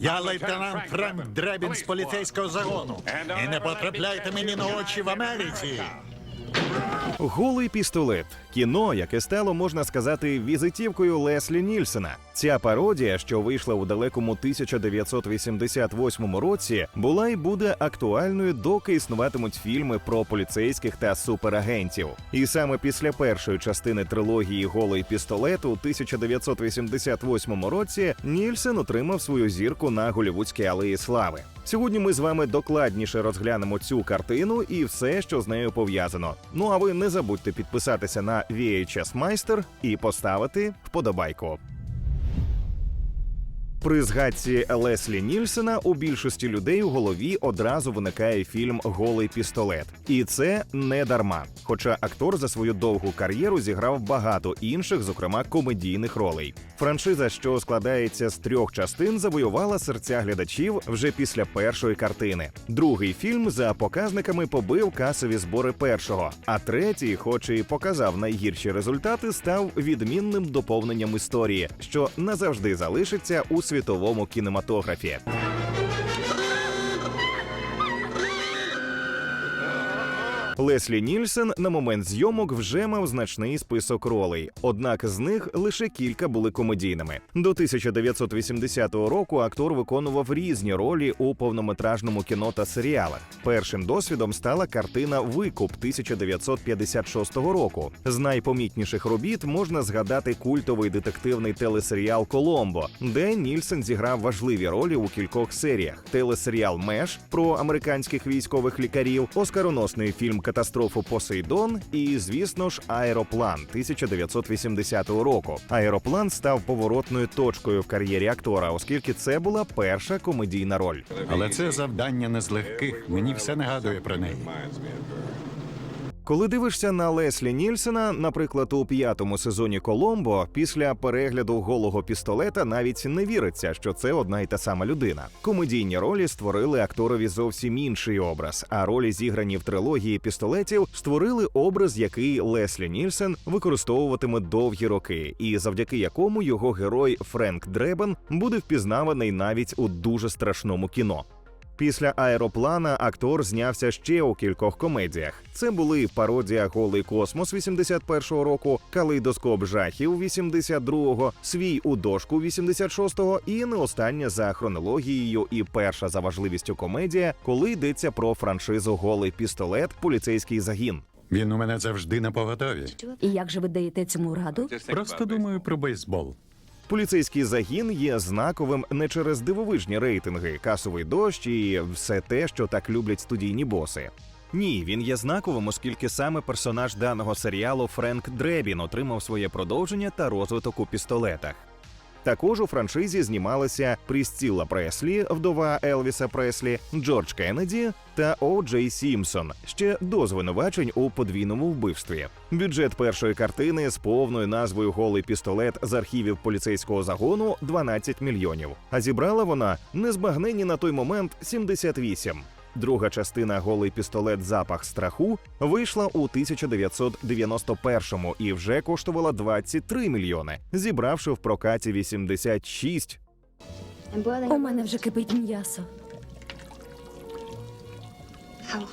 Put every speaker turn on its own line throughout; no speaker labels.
Я лейтенант Френк Дребін з поліцейського загону. І не потрапляйте мені на очі в Америці.
Голий пістолет кіно, яке стало, можна сказати, візитівкою Леслі Нільсена. Ця пародія, що вийшла у далекому 1988 році, була і буде актуальною, доки існуватимуть фільми про поліцейських та суперагентів. І саме після першої частини трилогії Голий пістолет у 1988 році Нільсен отримав свою зірку на голівудській алеї слави. Сьогодні ми з вами докладніше розглянемо цю картину і все, що з нею пов'язано. Ну а ви не забудьте підписатися на VHS Майстер і поставити вподобайку. При згадці Леслі Нільсена у більшості людей у голові одразу виникає фільм Голий пістолет, і це не дарма. Хоча актор за свою довгу кар'єру зіграв багато інших, зокрема комедійних ролей. Франшиза, що складається з трьох частин, завоювала серця глядачів вже після першої картини. Другий фільм за показниками побив касові збори першого, а третій, хоч і показав найгірші результати, став відмінним доповненням історії, що назавжди залишиться у світовому кінематографі. Леслі Нільсен на момент зйомок вже мав значний список ролей, однак з них лише кілька були комедійними. До 1980 року актор виконував різні ролі у повнометражному кіно та серіалах. Першим досвідом стала картина Викуп 1956 року. З найпомітніших робіт можна згадати культовий детективний телесеріал Коломбо, де Нільсен зіграв важливі ролі у кількох серіях: телесеріал Меш про американських військових лікарів, оскароносний фільм Катастрофу Посейдон і, звісно ж, Аероплан 1980 року. Аероплан став поворотною точкою в кар'єрі актора, оскільки це була перша комедійна роль.
Але це завдання не з легких. Мені все нагадує про неї.
Коли дивишся на Леслі Нільсена, наприклад, у п'ятому сезоні Коломбо, після перегляду голого пістолета навіть не віриться, що це одна й та сама людина. Комедійні ролі створили акторові зовсім інший образ, а ролі, зіграні в трилогії пістолетів, створили образ, який Леслі Нільсен використовуватиме довгі роки, і завдяки якому його герой Френк Дребен буде впізнаваний навіть у дуже страшному кіно. Після аероплана актор знявся ще у кількох комедіях. Це були пародія Голий космос 81-го року, Калейдоскоп жахів 82-го, Свій у дошку 86-го і не остання за хронологією і перша за важливістю комедія, коли йдеться про франшизу Голий пістолет, поліцейський загін.
Він у мене завжди на поготові.
І як же ви даєте цьому раду?
Просто думаю про бейсбол.
Поліцейський загін є знаковим не через дивовижні рейтинги, касовий дощ і все те, що так люблять студійні боси. Ні, він є знаковим, оскільки саме персонаж даного серіалу Френк Дребін отримав своє продовження та розвиток у пістолетах. Також у франшизі знімалися Прістіла Преслі, вдова Елвіса Преслі, Джордж Кеннеді та О. Джей Сімпсон, ще до звинувачень у подвійному вбивстві. Бюджет першої картини з повною назвою Голий пістолет з архівів поліцейського загону 12 мільйонів. А зібрала вона незбагненні на той момент 78. Друга частина Голий пістолет Запах страху вийшла у 1991-му і вже коштувала 23 мільйони, зібравши в прокаті 86.
У мене вже кипить м'ясо.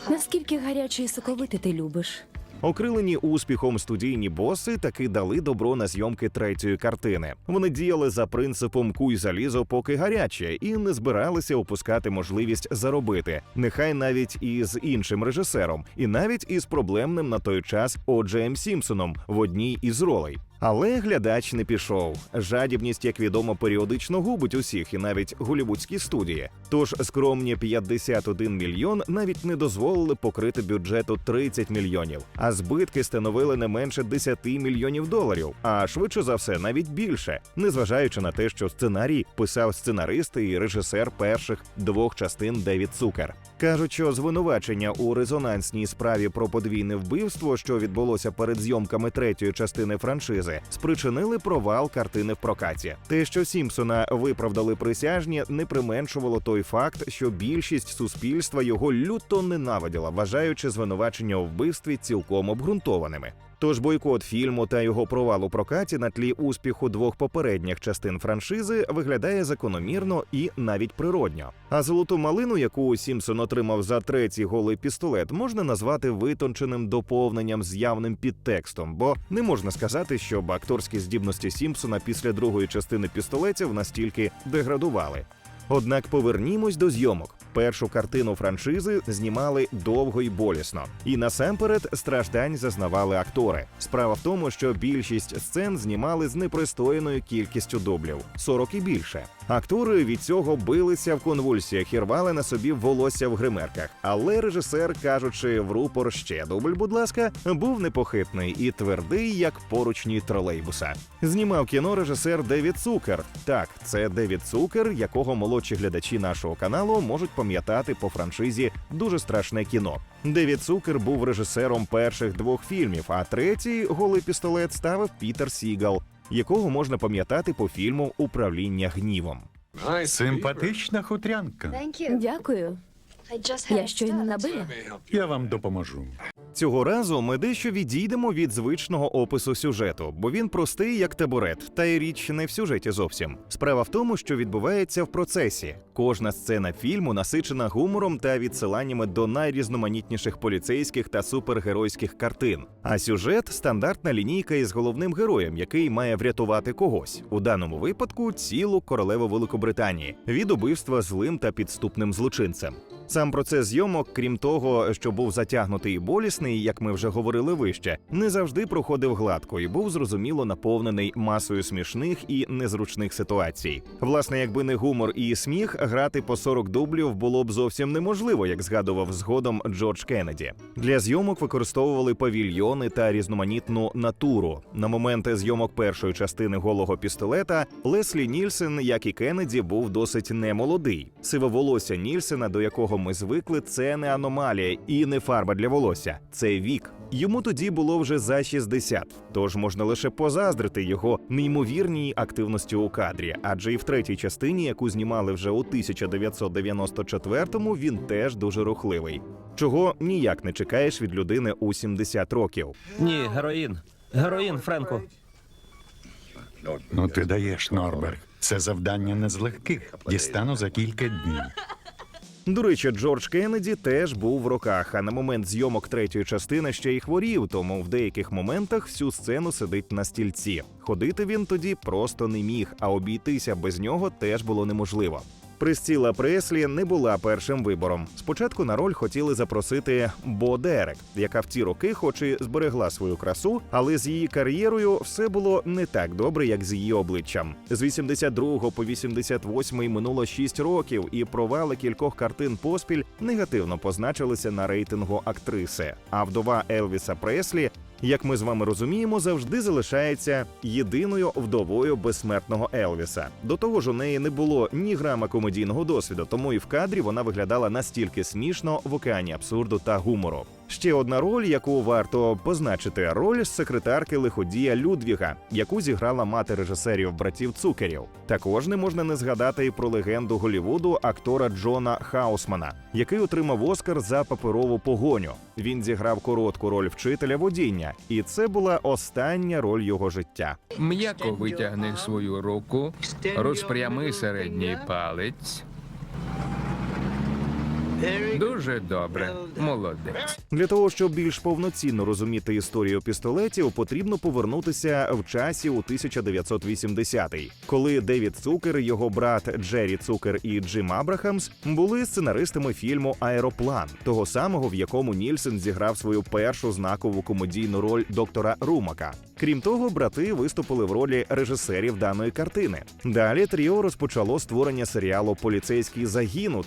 Наскільки гаряче і соковите ти любиш?
Окрилені успіхом студійні боси таки дали добро на зйомки третьої картини. Вони діяли за принципом куй залізо, поки гаряче, і не збиралися опускати можливість заробити, нехай навіть із іншим режисером, і навіть із проблемним на той час Оджеєм Сімпсоном в одній із ролей. Але глядач не пішов. Жадібність, як відомо, періодично губить усіх, і навіть голівудські студії. Тож скромні 51 мільйон навіть не дозволили покрити бюджету 30 мільйонів, а збитки становили не менше 10 мільйонів доларів, а швидше за все навіть більше, незважаючи на те, що сценарій писав сценарист і режисер перших двох частин Девід Цукер. Кажуть, що звинувачення у резонансній справі про подвійне вбивство, що відбулося перед зйомками третьої частини франшизи, спричинили провал картини в прокаті. Те, що Сімпсона виправдали присяжні, не применшувало той факт, що більшість суспільства його люто ненавиділа, вважаючи звинувачення у вбивстві цілком обґрунтованими. Тож бойкот фільму та його провал у прокаті на тлі успіху двох попередніх частин франшизи виглядає закономірно і навіть природньо. А золоту малину, яку Сімпсон отримав за третій голий пістолет, можна назвати витонченим доповненням з явним підтекстом, бо не можна сказати, щоб акторські здібності Сімпсона після другої частини пістолетів настільки деградували. Однак повернімось до зйомок. Першу картину франшизи знімали довго і болісно, і насамперед страждань зазнавали актори. Справа в тому, що більшість сцен знімали з непристойною кількістю дублів 40 і більше. Актори від цього билися в конвульсіях і рвали на собі волосся в гримерках. Але режисер, кажучи в рупор ще дубль, будь ласка, був непохитний і твердий, як поручні тролейбуса. Знімав кіно режисер Девід Цукер. Так, це Девід Цукер, якого молодші глядачі нашого каналу можуть пам'ятати по франшизі дуже страшне кіно. Девід Цукер був режисером перших двох фільмів, а третій голий пістолет ставив Пітер Сігал, якого можна пам'ятати по фільму Управління гнівом.
Симпатична хутрянка.
Дякую. Я щойно набила.
Я вам допоможу.
Цього разу ми дещо відійдемо від звичного опису сюжету, бо він простий як табурет, та й річ не в сюжеті зовсім. Справа в тому, що відбувається в процесі. Кожна сцена фільму насичена гумором та відсиланнями до найрізноманітніших поліцейських та супергеройських картин. А сюжет стандартна лінійка із головним героєм, який має врятувати когось у даному випадку цілу королеву Великобританії від убивства злим та підступним злочинцем. Сам процес зйомок, крім того, що був затягнутий і болісний, як ми вже говорили вище, не завжди проходив гладко і був зрозуміло наповнений масою смішних і незручних ситуацій. Власне, якби не гумор і сміх, грати по 40 дублів було б зовсім неможливо, як згадував згодом Джордж Кеннеді. Для зйомок використовували павільйони та різноманітну натуру. На момент зйомок першої частини голого пістолета Леслі Нільсен, як і Кеннеді, був досить немолодий. Сиве волосся Нільсена, до якого ми звикли, це не аномалія і не фарба для волосся, це вік. Йому тоді було вже за 60, тож можна лише позаздрити його неймовірній активності у кадрі, адже і в третій частині, яку знімали вже у 1994-му, він теж дуже рухливий. Чого ніяк не чекаєш від людини у 70 років.
Ні, героїн. Героїн, Френку.
Ну ти даєш, Норберг. Це завдання не з легких. Дістану за кілька днів.
До речі, Джордж Кеннеді теж був в роках, а на момент зйомок третьої частини ще й хворів, тому в деяких моментах всю сцену сидить на стільці. Ходити він тоді просто не міг, а обійтися без нього теж було неможливо. Присціла Преслі не була першим вибором. Спочатку на роль хотіли запросити Бо Дерек, яка в ті роки, хоч і зберегла свою красу, але з її кар'єрою все було не так добре, як з її обличчям. З 82 по 88 минуло 6 років, і провали кількох картин поспіль негативно позначилися на рейтингу актриси. А вдова Елвіса Преслі як ми з вами розуміємо, завжди залишається єдиною вдовою безсмертного Елвіса. До того ж, у неї не було ні грама комедійного досвіду, тому і в кадрі вона виглядала настільки смішно в океані абсурду та гумору. Ще одна роль, яку варто позначити, роль секретарки лиходія Людвіга, яку зіграла мати режисерів братів Цукерів. Також не можна не згадати і про легенду Голівуду актора Джона Хаусмана, який отримав Оскар за паперову погоню. Він зіграв коротку роль вчителя водіння, і це була остання роль його життя.
М'яко витягни свою руку, розпрями середній палець. Дуже добре, молодець.
Для того щоб більш повноцінно розуміти історію пістолетів, потрібно повернутися в часі у 1980-й, коли Девід Цукер, його брат Джері Цукер і Джим Абрахамс були сценаристами фільму Аероплан, того самого, в якому Нільсен зіграв свою першу знакову комедійну роль доктора Румака. Крім того, брати виступили в ролі режисерів даної картини. Далі тріо розпочало створення серіалу Поліцейський загін у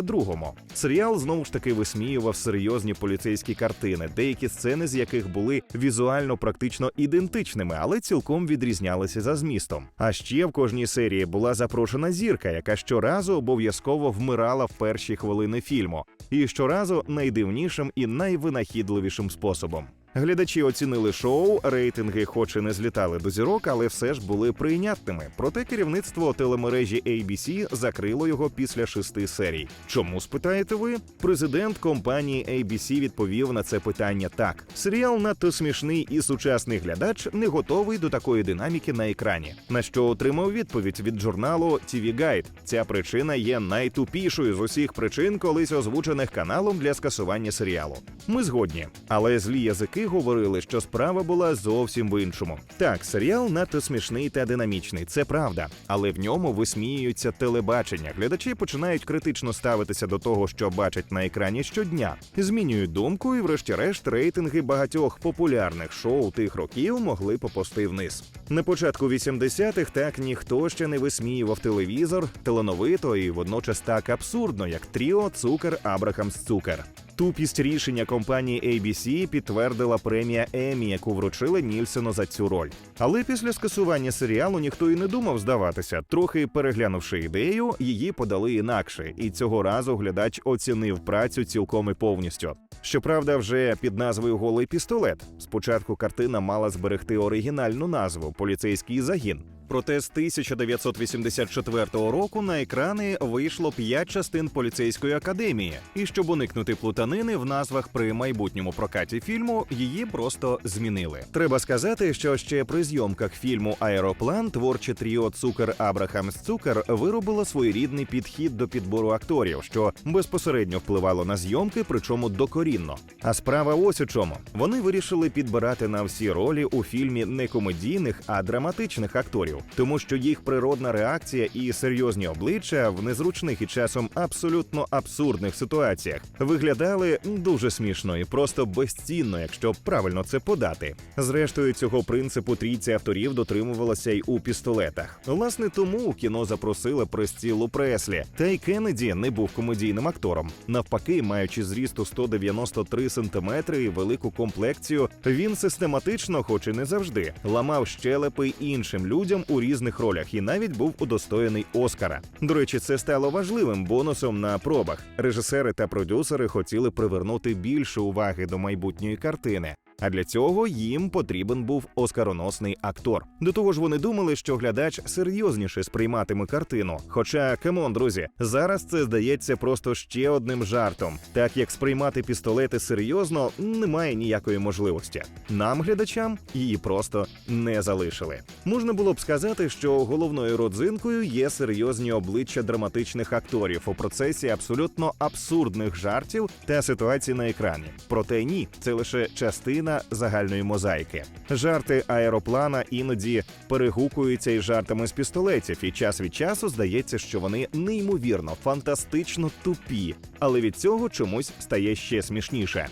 1982-му. Серіал знову ж таки висміював серйозні поліцейські картини, деякі сцени з яких були візуально практично ідентичними, але цілком відрізнялися за змістом. А ще в кожній серії була запрошена зірка, яка щоразу обов'язково вмирала в перші хвилини фільму, і щоразу найдивнішим і найвинахідливішим способом. Глядачі оцінили шоу, рейтинги, хоч і не злітали до зірок, але все ж були прийнятними. Проте керівництво телемережі ABC закрило його після шести серій. Чому спитаєте ви? Президент компанії ABC відповів на це питання так: серіал надто смішний і сучасний глядач не готовий до такої динаміки на екрані. На що отримав відповідь від журналу TV Guide. Ця причина є найтупішою з усіх причин, колись озвучених каналом для скасування серіалу. Ми згодні, але злі язики говорили, що справа була зовсім в іншому. Так, серіал надто смішний та динамічний, це правда, але в ньому висміюється телебачення. Глядачі починають критично ставитися до того, що бачать на екрані щодня, змінюють думку, і, врешті-решт, рейтинги багатьох популярних шоу тих років могли попасти вниз. На початку 80-х так ніхто ще не висміював телевізор, талановито і водночас так абсурдно, як Тріо, Цукер, Абрахамс Цукер. Тупість рішення компанії ABC підтвердила премія Емі, яку вручили Нільсену за цю роль. Але після скасування серіалу ніхто і не думав здаватися. Трохи переглянувши ідею, її подали інакше, і цього разу глядач оцінив працю цілком і повністю. Щоправда, вже під назвою Голий пістолет. Спочатку картина мала зберегти оригінальну назву Поліцейський загін. Проте з 1984 року на екрани вийшло п'ять частин поліцейської академії, і щоб уникнути плутанини в назвах при майбутньому прокаті фільму, її просто змінили. Треба сказати, що ще при зйомках фільму Аероплан творче тріо Цукер Абрахамс Цукер виробило своєрідний підхід до підбору акторів, що безпосередньо впливало на зйомки, причому докорінно. А справа ось у чому: вони вирішили підбирати на всі ролі у фільмі не комедійних, а драматичних акторів, тому що їх природна реакція і серйозні обличчя в незручних і часом абсолютно абсурдних ситуаціях виглядали дуже смішно і просто безцінно, якщо правильно це подати. Зрештою, цього принципу трійці авторів дотримувалося й у пістолетах. Власне, тому кіно запросили Пресцілу Преслі. Та й Кеннеді не був комедійним актором. Навпаки, маючи зрісту 193 сантиметри і велику комплекцію, він систематично, хоч і не завжди, ламав щелепи іншим людям у різних ролях і навіть був удостоєний Оскара. До речі, це стало важливим бонусом на пробах. Режисери та продюсери хотіли привернути більше уваги до майбутньої картини. А для цього їм потрібен був оскароносний актор. До того ж, вони думали, що глядач серйозніше сприйматиме картину. Хоча, камон, друзі, зараз це здається просто ще одним жартом, так як сприймати пістолети серйозно немає ніякої можливості. Нам, глядачам, її просто не залишили. Можна було б сказати, що головною родзинкою є серйозні обличчя драматичних акторів у процесі абсолютно абсурдних жартів та ситуацій на екрані. Проте ні, це лише частина загальної мозаїки. Жарти аероплана іноді перегукуються із жартами з пістолетів, і час від часу здається, що вони неймовірно, фантастично тупі, але від цього чомусь стає ще смішніше.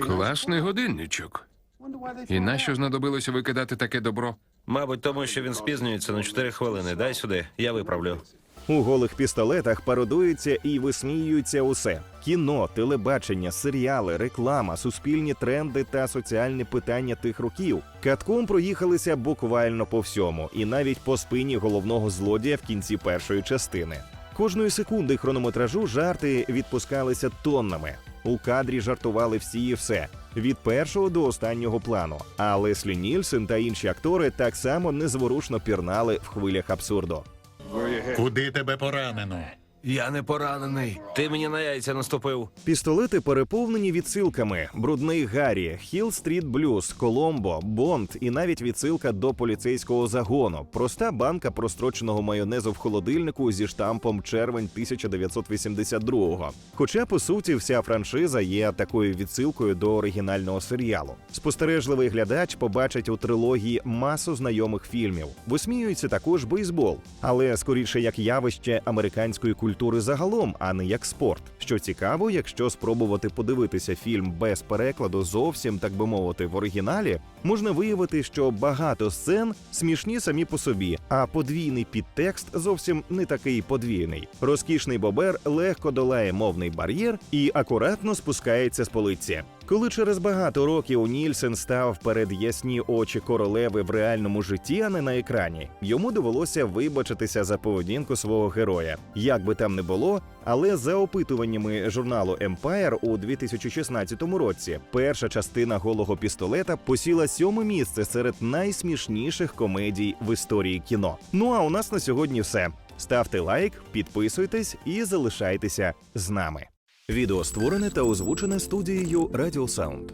Класний годинничок. І нащо знадобилося викидати таке добро?
Мабуть, тому що він спізнюється на 4 хвилини. Дай сюди, я виправлю.
У голих пістолетах пародується і висміюється усе: кіно, телебачення, серіали, реклама, суспільні тренди та соціальні питання тих років. Катком проїхалися буквально по всьому, і навіть по спині головного злодія в кінці першої частини. Кожної секунди хронометражу жарти відпускалися тоннами. У кадрі жартували всі і все від першого до останнього плану. А Леслі Нільсен та інші актори так само незворушно пірнали в хвилях абсурду.
Куди тебе поранено?
Я не поранений. Ти мені на яйця наступив.
Пістолети переповнені відсилками: брудний Гаррі, Хіл Стріт Блюз, Коломбо, Бонд і навіть відсилка до поліцейського загону. Проста банка простроченого майонезу в холодильнику зі штампом червень 1982-го. Хоча по суті вся франшиза є такою відсилкою до оригінального серіалу. Спостережливий глядач побачить у трилогії масу знайомих фільмів. Висміюється також бейсбол, але скоріше як явище американської культури загалом, а не як спорт. Що цікаво, якщо спробувати подивитися фільм без перекладу зовсім так би мовити в оригіналі, можна виявити, що багато сцен смішні самі по собі, а подвійний підтекст зовсім не такий подвійний. Розкішний бобер легко долає мовний бар'єр і акуратно спускається з полиці. Коли через багато років Нільсен став перед ясні очі королеви в реальному житті, а не на екрані, йому довелося вибачитися за поведінку свого героя. Як би там не було, але за опитуваннями журналу Empire у 2016 році перша частина голого пістолета посіла сьоме місце серед найсмішніших комедій в історії кіно. Ну а у нас на сьогодні все. Ставте лайк, підписуйтесь і залишайтеся з нами. Відео створене та озвучене студією Радіо Sound.